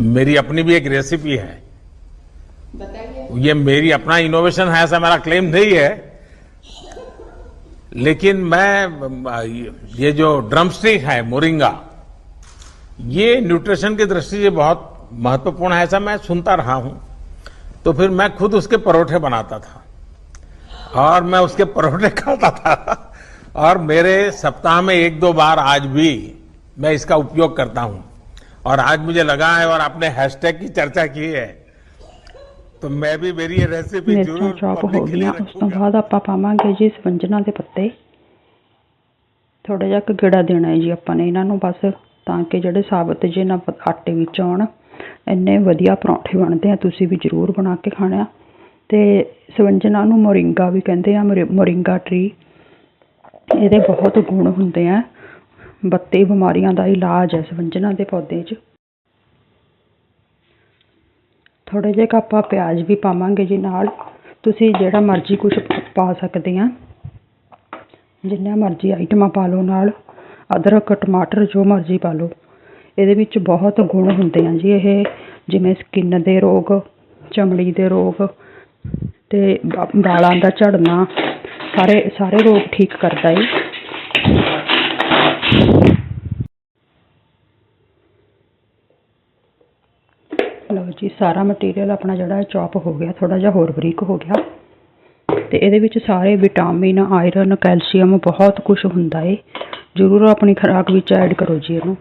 मेरी अपनी भी एक रेसिपी है। बताइए। ये मेरी अपना इनोवेशन है ऐसा मेरा क्लेम नहीं है। लेकिन मैं ये जो ड्रमस्टिक है मोरिंगा ये न्यूट्रिशन की दृष्टि से बहुत महत्वपूर्ण है ऐसा मैं सुनता रहा हूँ। तो फिर मैं खुद उसके परोठे बनाता था। और मैं उसके परोठे खाता था। और मेरे सप्ताह में एक दो बार आज भी मैं इसका उपयोग करता हूँ। और आज मुझे लगा है और आपने हैशटैग की चर्चा की है तो मैं भी मेरी ये रेसिपी ਮਿਰਚਾਂ जरूर ਚੌਪ public ਹੋ के लिए ਗਈਆਂ ਉਸ ਤੋਂ रखूंगा। ਬਾਅਦ ਆਪਾਂ ਪਾਵਾਂਗੇ ਜੀ ਸਪੰਜਨਾਂ ਦੇ ਪੱਤੇ ਥੋੜਾ ਜਿਹਾ ਕੁ ਗੇੜਾ ਦੇਣਾ ਹੈ ਜੀ ਆਪਾਂ ਨੇ ਇਹਨਾਂ ਨੂੰ ਬਸ ਤਾਂ ਕਿ ਜਿਹੜੇ ਸਾਬਤ ਜੇ ਨਾ ਪ- ਆਟੇ ਵਿੱਚ ਆਉਣ ਇੰਨੇ ਵਧੀਆ ਪਰੌਂਠੇ ਬਣਦੇ ਆ ਤੁਸੀਂ ਵੀ ਜ਼ਰੂਰ ਬਣਾ ਕੇ ਖਾਣਾ ਤੇ ਸਵੰਜਨਾ ਨੂੰ ਮੋਰਿੰਗਾ ਵੀ ਕਹਿੰਦੇ ਆ ਮੋਰਿ- ਮੋਰਿੰਗਾ ਟਰੀ ਇਹਦੇ ਬਹੁਤ ਗੁਣ ਹੁੰਦੇ ਆ ਬੱਤੀ ਬਿਮਾਰੀਆਂ ਦਾ ਇਲਾਜ ਹੈ ਸਵੰਜਨਾ ਦੇ ਪੌਦੇ 'ਚ। ਥੋੜੇ ਜਿਹੇ ਆਪਾਂ ਪਿਆਜ਼ ਵੀ ਪਾਵਾਂਗੇ ਜੀ ਨਾਲ। ਤੁਸੀਂ ਜਿਹੜਾ ਮਰਜ਼ੀ ਕੁਝ ਪਾ ਸਕਦੇ ਆ। ਜਿੰਨਾ ਮਰਜ਼ੀ ਆਈਟਮਾਂ ਪਾ ਲਓ ਨਾਲ। ਅਦਰਕ, ਟਮਾਟਰ, ਜੋ ਮਰਜ਼ੀ ਪਾ ਲਓ। ਇਹਦੇ ਵਿੱਚ ਬਹੁਤ ਗੁਣ ਹੁੰਦੇ ਆ ਜੀ ਇਹ। ਜਿਵੇਂ ਸਕਿਨ ਦੇ ਰੋਗ, ਚਮੜੀ ਦੇ ਰੋਗ ਤੇ ਵਾ- ਵਾਲਾਂ ਦਾ ਝੜਨਾ। ਸਾਰੇ ਸਾਰੇ ਰੋਗ ਠੀਕ ਕਰਦਾ ਹੈ ਲਓ ਜੀ, ਸਾਰਾ ਮਟੀਰੀਅਲ ਆਪਣਾ ਜਿਹੜਾ ਚੌਪ ਹੋ ਗਿਆ ਥੋੜਾ ਜਿਹਾ ਹੋਰ ਬਰੀਕ ਹੋ ਗਿਆ। ਤੇ ਇਹਦੇ ਵਿੱਚ ਸਾਰੇ ਵਿਟਾਮਿਨ ਆਇਰਨ ਕੈਲਸ਼ੀਅਮ ਬਹੁਤ ਕੁਝ ਹੁੰਦਾ ਏ। ਜ਼ਰੂਰ ਆਪਣੀ ਖੁਰਾਕ ਵਿੱਚ ਐਡ ਕਰੋ ਜੀ ਇਹਨੂੰ।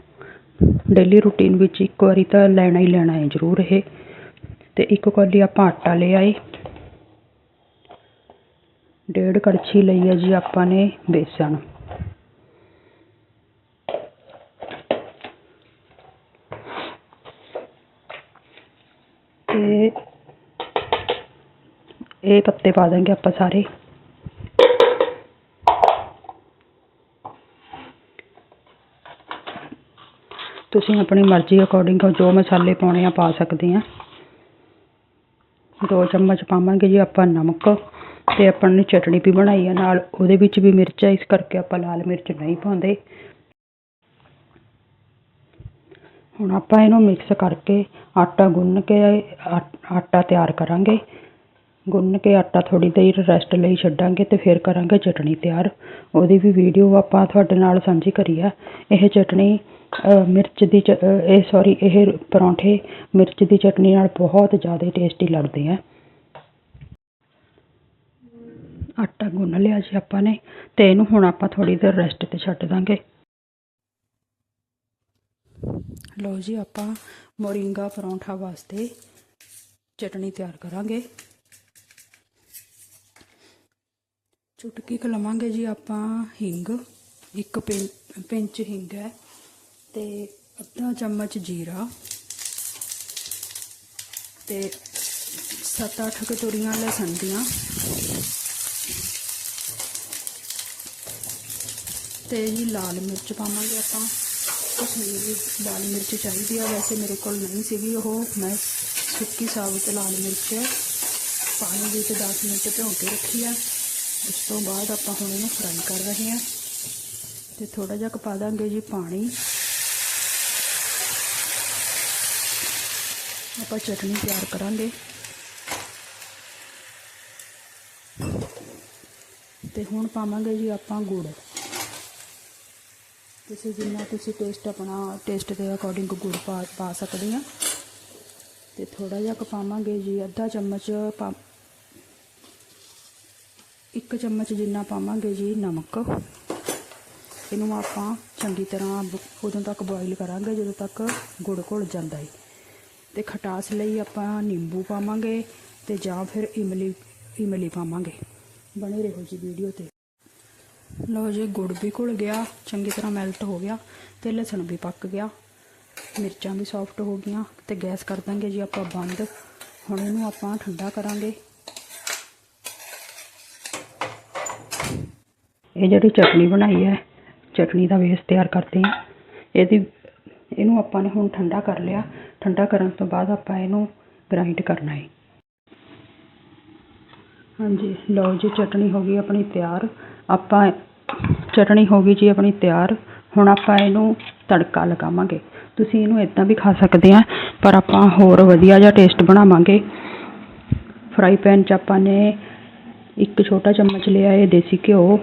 ਡੇਲੀ ਰੂਟੀਨ ਵਿੱਚ ਇੱਕ ਵਾਰੀ ਤਾਂ ਲੈਣਾ ਹੀ ਲੈਣਾ ਹੈ ਜ਼ਰੂਰ ਇਹ। ਤੇ ਇੱਕ ਕੌਲੀ ਆਪਾਂ ਆਟਾ ਲਿਆ ਏ ਡੇਢ ਕੜਛੀ ਲਈ ਹੈ ਜੀ ਆਪਾਂ ਨੇ ਬੇਸਣ। ਤੇ ਇਹ ਪੱਤੇ ਪਾ ਦਾਂਗੇ ਆਪਾਂ ਸਾਰੇ। ਤੁਸੀਂ ਆਪਣੀ ਮਰਜ਼ੀ ਅਕੋਰਡਿੰਗ ਜੋ ਮਸਾਲੇ ਪਾਉਣੇ ਆ ਪਾ ਸਕਦੇ ਆ। ਦੋ ਚਮਚ ਪਾਵਾਂਗੇ ਜੀ ਆਪਾਂ ਨਮਕ ਤੇ ਆਪਾਂ ਨੇ ਚਟਣੀ ਵੀ ਬਣਾਈ ਆ ਨਾਲ। ਉਹਦੇ ਵਿੱਚ ਵੀ ਮਿਰਚ ਆ ਇਸ ਕਰਕੇ ਆਪਾਂ ਲਾਲ ਮਿਰਚ ਨਹੀਂ ਪਾਉਂਦੇ। ਹੁਣ ਆਪਾਂ ਇਹਨੂੰ ਮਿਕਸ ਕਰਕੇ ਆਟਾ ਗੁੰਨ ਕੇ, ਆ- ਆਟਾ ਤਿਆਰ ਕਰਾਂਗੇ। ਗੁੰਨ ਕੇ ਆਟਾ ਥੋੜੀ ਦੇਰ ਰੈਸਟ ਲਈ ਛੱਡਾਂਗੇ ਤੇ ਫਿਰ ਕਰਾਂਗੇ ਚਟਣੀ ਤਿਆਰ। ਉਹਦੀ ਵੀ ਵੀਡੀਓ ਆਪਾਂ ਤੁਹਾਡੇ ਨਾਲ ਸਾਂਝੀ ਕਰੀ ਆ। ਇਹ ਚਟਣੀ ਮਿਰਚ ਦੀ ਚ- ਇਹ ਸੌਰੀ ਇਹ ਪਰੌਂਠੇ ਮਿਰਚ ਦੀ ਚਟਣੀ ਨਾਲ ਬਹੁਤ ਜ਼ਿਆਦਾ ਟੇਸਟੀ ਲੱਗਦੇ ਆ। ਆਟਾ ਗੁੰਨ ਲਿਆ ਜੀ ਆਪਾਂ ਨੇ ਤੇ ਇਹਨੂੰ ਹੁਣ ਆਪਾਂ ਥੋੜੀ ਦੇਰ ਰੈਸਟ ਤੇ ਛੱਡ ਦਾਂਗੇ। ਲਓ ਜੀ, ਆਪਾਂ ਮੋਰਿੰਗਾ ਪਰੌਂਠਾ ਵਾਸਤੇ ਚਟਣੀ ਤਿਆਰ ਕਰਾਂਗੇ। ਚੁਟਕੀ ਕੁ ਲਵਾਂਗੇ ਜੀ ਆਪਾਂ ਹਿੰਗ, ਇੱਕ ਪਿੰ- ਪਿੰਚ ਹਿੰਗ ਹੈ ਤੇ ਅੱਧਾ ਚਮਚ ਜੀਰਾ ਤੇ 7-8 ਕਟੋਰੀਆਂ ਲਸਣ ਦੀਆਂ ਤੇ ਜੀ ਲਾਲ ਮਿਰਚ ਪਾਵਾਂਗੇ ਆਪਾਂ। ਕਸ਼ਮੀਰੀ ਲਾਲ ਮਿਰਚ ਚਾਹੀਦੀ ਆ। ਵੈਸੇ ਮੇਰੇ ਕੋਲ ਨਹੀਂ ਸੀਗੀ ਉਹ। ਮੈਂ ਸੁੱਕੀ ਸਾਬਤ ਲਾਲ ਮਿਰਚ, ਪਾਣੀ ਵਿੱਚ 10 ਮਿੰਟ ਭਿਓ ਕੇ ਰੱਖੀ ਆ। ਉਸ ਤੋਂ ਬਾਅਦ ਆਪਾਂ ਹੁਣ ਇਹਨੂੰ ਫਰਾਈ ਕਰ ਰਹੇ ਹਾਂ ਤੇ ਥੋੜਾ ਜਿਹਾ ਪਾ ਦਾਂਗੇ ਜੀ ਪਾਣੀ। ਆਪਾਂ ਚਟਨੀ ਤਿਆਰ ਕਰਾਂਗੇ। ਤੇ ਹੁਣ ਪਾਵਾਂਗੇ ਜੀ ਆਪਾਂ ਗੁੜ। ਤੁਸੀਂ ਜਿੰਨਾ ਤੁਸੀਂ ਟੇਸਟ ਆਪਣਾ ਟੇਸਟ ਦੇ ਅਕੋਰਡਿੰਗ ਗੁੜ ਪਾ ਪਾ ਸਕਦੇ ਆ। ਤੇ ਥੋੜਾ ਜਿਹਾ ਕੁ ਪਾਵਾਂਗੇ ਜੀ, ਅੱਧਾ ਚਮਚ ਪਾ ਇੱਕ ਚਮਚ ਜਿੰਨਾ ਪਾਵਾਂਗੇ ਜੀ, ਨਮਕ। ਇਹਨੂੰ ਆਪਾਂ ਚੰਗੀ ਤਰ੍ਹਾਂ ਬ- ਉਦੋਂ ਤੱਕ ਬੋਇਲ ਕਰਾਂਗੇ, ਜਦੋਂ ਤੱਕ ਗੁੜ ਘੁਲ ਜਾਂਦਾ ਹੈ ਤੇ ਖਟਾਸ ਲਈ ਆਪਾਂ ਨਿੰਬੂ ਪਾਵਾਂਗੇ ਤੇ ਜਾਂ ਫਿਰ ਇਮਲੀ ਇਮਲੀ ਪਾਵਾਂਗੇ। ਬਣੇ ਰਹੋ ਜੀ ਵੀਡੀਓ ਤੇ। ਲਓ ਜੀ, ਗੁੜ ਵੀ ਘੁਲ ਗਿਆ, ਚੰਗੀ ਤਰ੍ਹਾਂ ਮੈਲਟ ਹੋ ਗਿਆ ਤੇ ਲਸਣ ਵੀ ਪੱਕ ਗਿਆ। ਮਿਰਚਾਂ ਵੀ ਸੌਫਟ ਹੋ ਗਈਆਂ ਤੇ ਗੈਸ ਕਰ ਦਾਂਗੇ ਜੀ ਆਪਾਂ ਬੰਦ। ਹੁਣ ਇਹਨੂੰ ਆਪਾਂ ਠੰਡਾ ਕਰਾਂਗੇ। ਇਹ ਜਿਹੜੀ ਚਟਨੀ ਬਣਾਈ ਹੈ, ਚਟਨੀ ਦਾ ਬੇਸ ਤਿਆਰ ਕਰਦੇ ਹਾਂ। ਇਹਦੀ, ਇਹਨੂੰ ਆਪਾਂ ਨੇ ਹੁਣ ਠੰਡਾ ਕਰ ਲਿਆ। ਠੰਡਾ ਕਰਨ ਤੋਂ ਬਾਅਦ ਆਪਾਂ ਇਹਨੂੰ ਗ੍ਰਾਈਂਡ ਕਰਨਾ ਹੈ। ਹਾਂਜੀ, ਲਓ ਜੀ, ਚਟਨੀ ਹੋ ਗਈ ਆਪਣੀ ਤਿਆਰ। ਆਪਾਂ ਚਟਣੀ ਹੋ ਗਈ ਜੀ ਆਪਣੀ ਤਿਆਰ, ਹੁਣ ਆਪਾਂ ਇਹਨੂੰ ਤੜਕਾ ਲਗਾਵਾਂਗੇ। ਤੁਸੀਂ ਇਹਨੂੰ ਇੱਦਾਂ ਵੀ ਖਾ ਸਕਦੇ ਆ, ਪਰ ਆਪਾਂ ਹੋਰ ਵਧੀਆ ਜਿਹਾ ਟੇਸਟ ਬਣਾਵਾਂਗੇ। ਫਰਾਈ ਪੈਨ 'ਚ ਆਪਾਂ ਨੇ ਇੱਕ ਛੋਟਾ ਚਮਚ ਲਿਆ ਹੈ ਦੇਸੀ ਘਿਓ।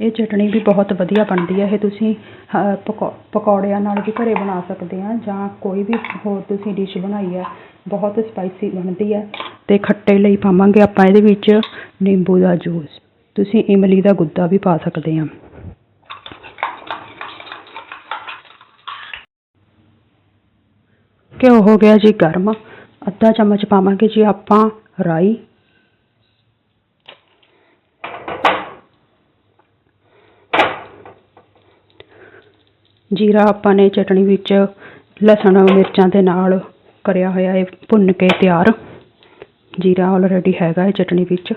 ਇਹ ਚਟਣੀ ਵੀ ਬਹੁਤ ਵਧੀਆ ਬਣਦੀ ਹੈ। ਇਹ ਤੁਸੀਂ ਅਹ, ਪਕੌ- ਪਕੌੜਿਆਂ ਨਾਲ ਵੀ ਘਰੇ ਬਣਾ ਸਕਦੇ ਹਾਂ ਜਾਂ ਕੋਈ ਵੀ ਹੋਰ ਤੁਸੀਂ ਡਿਸ਼ ਬਣਾਈ ਹੈ ਬਹੁਤ ਸਪਾਈਸੀ ਬਣਦੀ ਹੈ। ਅਤੇ ਖੱਟੇ ਲਈ ਪਾਵਾਂਗੇ ਆਪਾਂ ਇਹਦੇ ਵਿੱਚ ਨਿੰਬੂ ਦਾ ਜੂਸ ਤੁਸੀਂ ਇਮਲੀ ਦਾ ਗੁੱਦਾ ਵੀ ਪਾ ਸਕਦੇ ਹਾਂ ਘਿਓ ਹੋ ਗਿਆ ਜੀ ਗਰਮ। ਅੱਧਾ ਚਮਚ ਪਾਵਾਂਗੇ ਜੀ ਆਪਾਂ ਰਾਈ। ਜੀਰਾ ਆਪਾਂ ਨੇ ਚਟਣੀ ਵਿੱਚ ਲਸਣ, ਮਿਰਚਾਂ ਦੇ ਨਾਲ ਕਰਿਆ ਹੋਇਆ ਹੈ ਭੁੰਨ ਕੇ ਤਿਆਰ। ਜੀਰਾ ਆਲਰੇਡੀ ਹੈਗਾ ਹੈ ਚਟਣੀ ਵਿੱਚ।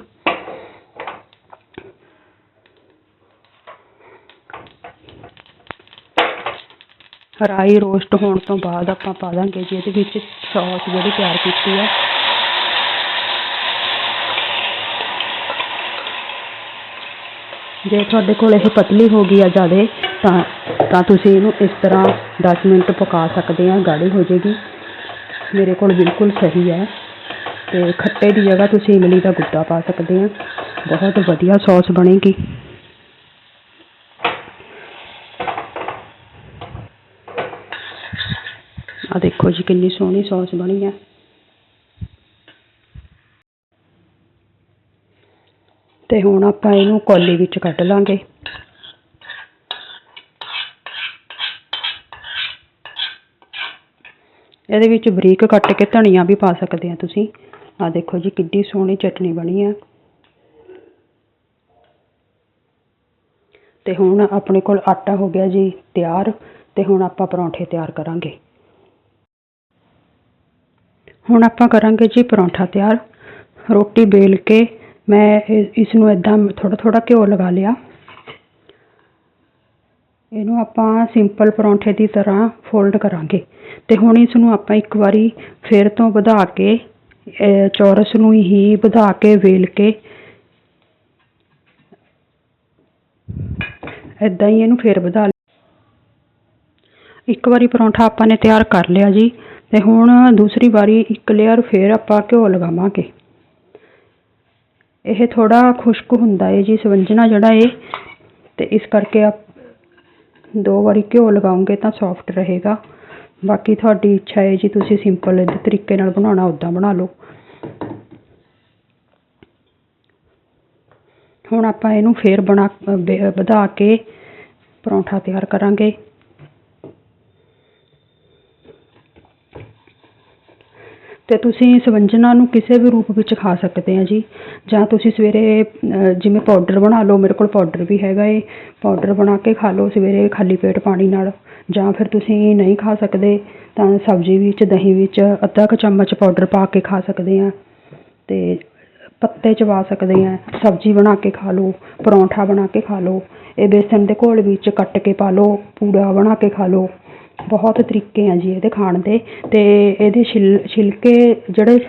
ਰਾਈ ਰੋਸਟ ਹੋਣ ਤੋਂ ਬਾਅਦ ਆਪਾਂ ਪਾ ਦਾਂਗੇ ਜੀ ਇਹਦੇ ਵਿੱਚ ਸੌਸ ਜਿਹੜੀ ਤਿਆਰ ਕੀਤੀ ਹੈ ਜੇ ਤੁਹਾਡੇ ਕੋਲ ਇਹ ਪਤਲੀ ਹੋ ਗਈ ਆ ਜ਼ਿਆਦਾ ਤਾਂ ਤਾਂ ਤੁਸੀਂ ਇਹਨੂੰ ਇਸ ਤਰ੍ਹਾਂ ਦਸ ਮਿੰਟ ਪਕਾ ਸਕਦੇ ਆ ਗਾੜੀ ਹੋ ਜਾਏਗੀ। ਮੇਰੇ ਕੋਲ ਬਿਲਕੁਲ ਸਹੀ ਹੈ। ਅਤੇ ਖੱਟੇ ਦੀ ਜਗ੍ਹਾ ਤੁਸੀਂ ਇਮਲੀ ਦਾ ਗੁੱਦਾ ਪਾ ਸਕਦੇ ਆ ਬਹੁਤ ਵਧੀਆ ਸੌਸ ਬਣੇਗੀ। ਆ ਦੇਖੋ ਜੀ, ਕਿੰਨੀ ਸੋਹਣੀ ਸੌਸ ਬਣੀ ਹੈ। ਤੇ ਹੁਣ ਆਪਾਂ ਇਹਨੂੰ ਕੌਲੀ ਵਿੱਚ ਕੱਢ ਲਾਂਗੇ। ਇਹਦੇ ਵਿੱਚ ਬਰੀਕ ਕੱਟ ਕੇ ਧਨੀਆ ਵੀ ਪਾ ਸਕਦੇ ਆ ਤੁਸੀਂ। ਆ ਦੇਖੋ ਜੀ, ਕਿੱਡੀ ਸੋਹਣੀ ਚਟਨੀ ਬਣੀ ਆ। ਤੇ ਹੁਣ ਆਪਣੇ ਕੋਲ ਆਟਾ ਹੋ ਗਿਆ ਜੀ ਤਿਆਰ, ਤੇ ਹੁਣ ਆਪਾਂ ਪਰੌਂਠੇ ਤਿਆਰ ਕਰਾਂਗੇ। ਹੁਣ ਆਪਾਂ ਕਰਾਂਗੇ ਜੀ ਪਰੌਂਠਾ ਤਿਆਰ। ਰੋਟੀ ਬੇਲ ਕੇ ਮੈਂ ਇਹ- ਇਸ ਨੂੰ ਇਦਾਂ ਥੋੜਾ ਥੋੜਾ ਘਿਓ ਲਗਾ ਲਿਆ। ਇਹਨੂੰ ਆਪਾਂ ਸਿੰਪਲ ਪਰੌਂਠੇ ਦੀ ਤਰ੍ਹਾਂ ਫੋਲਡ ਕਰਾਂਗੇ। ਤੇ ਹੁਣ ਇਸ ਨੂੰ ਆਪਾਂ ਇੱਕ ਵਾਰੀ ਫਿਰ ਤੋਂ ਵਧਾ ਕੇ ਚੌਰਸ ਨੂੰ ਹੀ ਵਧਾ ਕੇ ਵੇਲ ਕੇ ਇਦਾਂ ਹੀ ਇਹਨੂੰ ਫਿਰ ਵਧਾ ਇੱਕ ਵਾਰੀ ਪਰੌਂਠਾ ਆਪਾਂ ਨੇ ਤਿਆਰ ਕਰ ਲਿਆ ਜੀ। ਤੇ ਹੁਣ ਦੂਸਰੀ ਵਾਰੀ ਇੱਕ ਲੇਅਰ ਫਿਰ ਆਪਾਂ ਘਿਓ ਲਗਾਵਾਂਗੇ। ਇਹ ਥੋੜਾ ਖੁਸ਼ਕ ਹੁੰਦਾ ਹੈ ਜੀ, ਸਵੰਜਣਾ ਜਿਹੜਾ ਹੈ ਤੇ ਇਸ ਕਰਕੇ ਆਪ ਦੋ ਵਾਰੀ ਘਿਓ ਲਗਾਉਂਗੇ ਤਾਂ ਸੌਫਟ ਰਹੇਗਾ। ਬਾਕੀ ਤੁਹਾਡੀ ਇੱਛਾ ਹੈ ਜੀ, ਤੁਸੀਂ ਸਿੰਪਲ ਇਹਦੇ ਤਰੀਕੇ ਨਾਲ ਬਣਾਉਣਾ ਉਦਾਂ ਬਣਾ ਲਓ। ਹੁਣ ਆਪਾਂ ਇਹਨੂੰ ਫੇਰ ਬਣਾ ਵੇ- ਵਧਾ ਕੇ ਪਰੌਂਠਾ ਤਿਆਰ ਕਰਾਂਗੇ। ਅਤੇ ਤੁਸੀਂ ਇਸ ਨੂੰ ਕਿਸੇ ਵੀ ਰੂਪ ਵਿੱਚ ਖਾ ਸਕਦੇ ਆ ਜੀ। ਜਾਂ ਤੁਸੀਂ ਸਵੇਰੇ ਜਿਵੇਂ ਪਾਊਡਰ ਬਣਾ ਲਓ, ਮੇਰੇ ਕੋਲ ਪਾਊਡਰ ਵੀ ਹੈਗਾ ਏ। ਪਾਊਡਰ ਬਣਾ ਕੇ ਖਾ ਲਓ ਸਵੇਰੇ ਖਾਲੀ ਪੇਟ ਪਾਣੀ ਨਾਲ। ਜਾਂ ਫਿਰ ਤੁਸੀਂ ਨਹੀਂ ਖਾ ਸਕਦੇ, ਤਾਂ ਸਬਜ਼ੀ ਵਿੱਚ, ਦਹੀਂ ਵਿੱਚ ਅੱਧਾ ਕੁ ਚਮਚ ਪਾਊਡਰ ਪਾ ਕੇ ਖਾ ਸਕਦੇ ਆ। ਅਤੇ ਪੱਤੇ ਚਬਾ ਸਕਦੇ ਆ। ਸਬਜ਼ੀ ਬਣਾ ਕੇ ਖਾ ਲਓ, ਪਰੌਂਠਾ ਬਣਾ ਕੇ ਖਾ ਲਓ। ਇਹ ਬੇਸਣ ਦੇ ਘੋਲ ਵਿੱਚ ਕੱਟ ਕੇ ਪਾ ਲਓ, ਪੂੜਾ ਬਣਾ ਕੇ ਖਾ ਲਓ। ਬਹੁਤ ਤਰੀਕੇ ਆ ਜੀ ਇਹਦੇ ਖਾਣ ਦੇ। ਤੇ ਇਹਦੇ ਛਿਲ, ਛਿਲਕੇ ਜਿਹੜੇ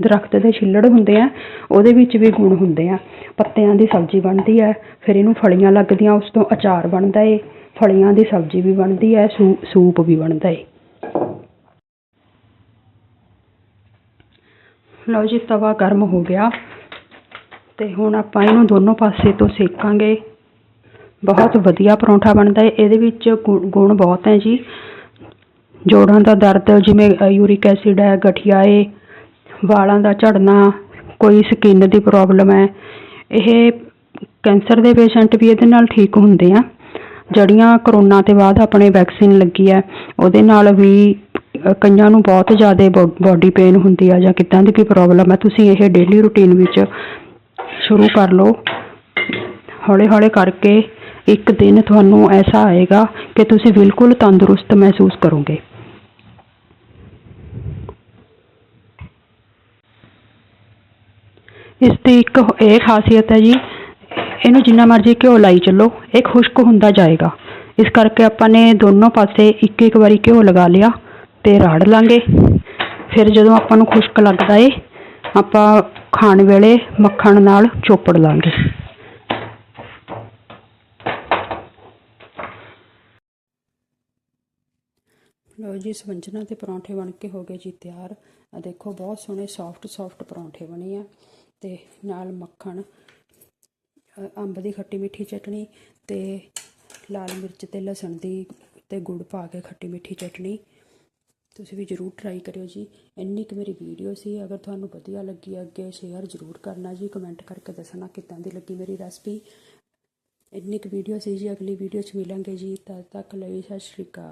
ਦਰਖਤ ਦੇ ਛਿੱਲੜ ਹੁੰਦੇ ਆ, ਉਹਦੇ ਵਿੱਚ ਵੀ ਗੁਣ ਹੁੰਦੇ ਆ। ਪੱਤਿਆਂ ਦੀ ਸਬਜ਼ੀ ਬਣਦੀ ਹੈ ਫਿਰ ਇਹਨੂੰ ਫਲੀਆਂ ਲੱਗਦੀਆਂ, ਉਸ ਤੋਂ ਅਚਾਰ ਬਣਦਾ ਏ। ਫਲੀਆਂ ਦੀ ਸਬਜ਼ੀ ਵੀ ਬਣਦੀ ਹੈ ਸੂ, ਸੂਪ ਵੀ ਬਣਦਾ ਏ। ਲਓ ਜੀ, ਤਵਾ ਗਰਮ ਹੋ ਗਿਆ। ਤੇ ਹੁਣ ਆਪਾਂ ਇਹਨੂੰ ਦੋਨੋਂ ਪਾਸੇ ਤੋਂ ਸੇਕਾਂਗੇ। ਬਹੁਤ ਵਧੀਆ ਪਰੌਂਠਾ ਬਣਦਾ ਹੈ ਇਹਦੇ ਵਿੱਚ ਗੁ- ਗੁਣ ਬਹੁਤ ਹੈ ਜੀ। ਜੋੜਾਂ ਦਾ ਦਰਦ, ਜਿਵੇਂ ਯੂਰਿਕ ਐਸਿਡ ਹੈ, ਗਠੀਆ ਹੈ ਵਾਲਾਂ ਦਾ ਝੜਨਾ, ਕੋਈ ਸਕਿਨ ਦੀ ਪ੍ਰੋਬਲਮ ਹੈ, ਇਹ ਕੈਂਸਰ ਦੇ ਪੇਸ਼ੈਂਟ ਵੀ ਇਹਦੇ ਨਾਲ ਠੀਕ ਹੁੰਦੇ ਆ। ਜਿਹੜੀਆਂ ਕਰੋਨਾ ਤੋਂ ਬਾਅਦ ਆਪਣੇ ਵੈਕਸੀਨ ਲੱਗੀ ਹੈ, ਉਹਦੇ ਨਾਲ ਵੀ ਕਈਆਂ ਨੂੰ ਬਹੁਤ ਜ਼ਿਆਦਾ ਬਾਡੀ ਪੇਨ ਹੁੰਦੀ ਆ ਜਾਂ ਕਿੱਦਾਂ ਦੀ ਕੋਈ ਪ੍ਰੋਬਲਮ ਹੈ, ਤੁਸੀਂ ਇਹ ਡੇਲੀ ਰੂਟੀਨ ਵਿੱਚ ਸ਼ੁਰੂ ਕਰ ਲਓ। ਹੌਲੀ ਹੌਲੀ ਕਰਕੇ ਇੱਕ ਦਿਨ ਤੁਹਾਨੂੰ ਐਸਾ ਆਏਗਾ ਕਿ ਤੁਸੀਂ ਬਿਲਕੁਲ ਤੰਦਰੁਸਤ ਮਹਿਸੂਸ ਕਰੋਗੇ। ਇਸ ਦੀ ਇੱਕ ਇਹ ਖਾਸੀਅਤ ਹੈ ਜੀ, ਇਹਨੂੰ ਜਿੰਨਾ ਮਰਜ਼ੀ ਘਿਓ ਲਾਈ ਚੱਲੋ, ਇਹ ਖੁਸ਼ਕ ਹੁੰਦਾ ਜਾਏਗਾ। ਇਸ ਕਰਕੇ ਆਪਾਂ ਨੇ ਦੋਨੋਂ ਪਾਸੇ ਇੱਕ ਇੱਕ ਵਾਰੀ ਘਿਓ ਲਗਾ ਲਿਆ ਤੇ ਰਾੜ ਲਾਂਗੇ। ਫਿਰ ਜਦੋਂ ਆਪਾਂ ਨੂੰ ਖੁਸ਼ਕ ਲੱਗਦਾ ਏ, ਆਪਾਂ ਖਾਣ ਵੇਲੇ ਮੱਖਣ ਨਾਲ ਚੋਪੜ ਲਾਂਗੇ। ਲੋ ਜੀ ਸਵੰਜਨਾ ਦੇ ਪਰੌਂਠੇ ਬਣ ਕੇ ਹੋ ਗਏ ਜੀ ਤਿਆਰ। ਆ ਦੇਖੋ, ਬਹੁਤ ਸੋਹਣੇ ਸੌਫਟ ਸੌਫਟ ਪਰੌਂਠੇ ਬਣੇ ਆ। ਤੇ ਨਾਲ ਮੱਖਣ ਅੰਬ ਦੀ ਖੱਟੀ ਮਿੱਠੀ ਚਟਣੀ ਤੇ ਲਾਲ ਮਿਰਚ ਤੇ ਲਸਣ ਦੀ ਤੇ ਗੁੜ ਪਾ ਕੇ ਖੱਟੀ ਮਿੱਠੀ ਚਟਣੀ। ਤੁਸੀਂ ਵੀ ਜਰੂਰ ਟਰਾਈ ਕਰਿਓ ਜੀ। ਇੰਨੀ ਕੁ ਮੇਰੀ ਵੀਡੀਓ ਸੀ। ਅਗਰ ਤੁਹਾਨੂੰ ਵਧੀਆ ਲੱਗੀ, ਅੱਗੇ ਸ਼ੇਅਰ ਜਰੂਰ ਕਰਨਾ ਜੀ। ਕਮੈਂਟ ਕਰਕੇ ਦੱਸਣਾ ਕਿੱਦਾਂ ਦੀ ਲੱਗੀ ਮੇਰੀ ਰੈਸਪੀ ਇੰਨੀ ਕੁ ਵੀਡੀਓ ਸੀ ਜੀ। ਅਗਲੀ ਵੀਡੀਓ 'ਚ ਮਿਲਾਂਗੇ ਜੀ। ਤਦ ਤੱਕ ਲਈ ਸਤਿ ਸ਼੍ਰੀ ਅਕਾਲ।